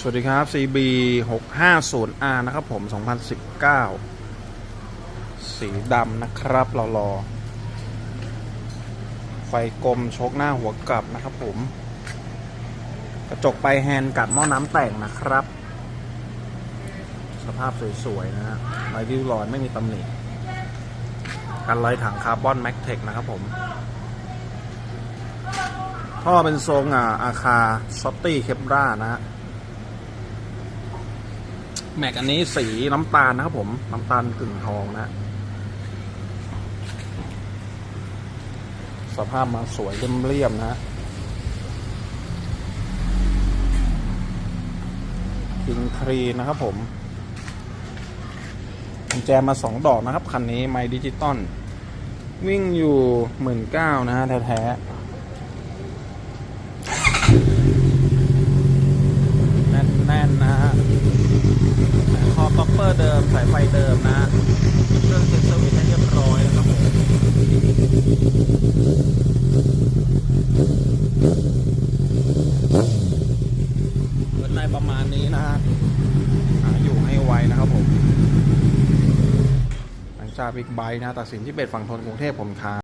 สวัสดีครับ CB 650R นะครับผม 2019 สีดำนะครับรอรอ ไฟกลมชกหน้าหัวกลับนะครับผม กระจกไปแฮนด์กัดหม้อน้ำแต่งนะครับ สภาพสวย ๆ นะฮะไรริ้วรอยไม่มีตำหนิกันไรถังคาร์บอนแม็กเทคนะครับผม ท่อเป็นทรงอาอาคาซอตตี้เคปรานะฮะ แม็กอันนี้สีน้ำตาลนะครับผม น้ำตาลกึ่งทองนะ สภาพมาสวยเรียบๆนะคิงครีนะครับผมกุญแจมาสองดอกนะครับ คันนี้ไมดิจิตอลวิ่งอยู่หมื่นเก้านะฮะแท้ๆ แน่นๆนะฮะ คอป๊อป เปอร์เดิมสายไฟเดิมนะเครื่องเซ็นเซอร์วิสให้เรียบร้อยนะครับผมเปิดในประมาณนี้นะฮะอยู่ให้ไวนะครับผม หลังจากบิ๊กไบค์นะตัดสินที่เบ็ดฝั่งทนกรุงเทพผมค้า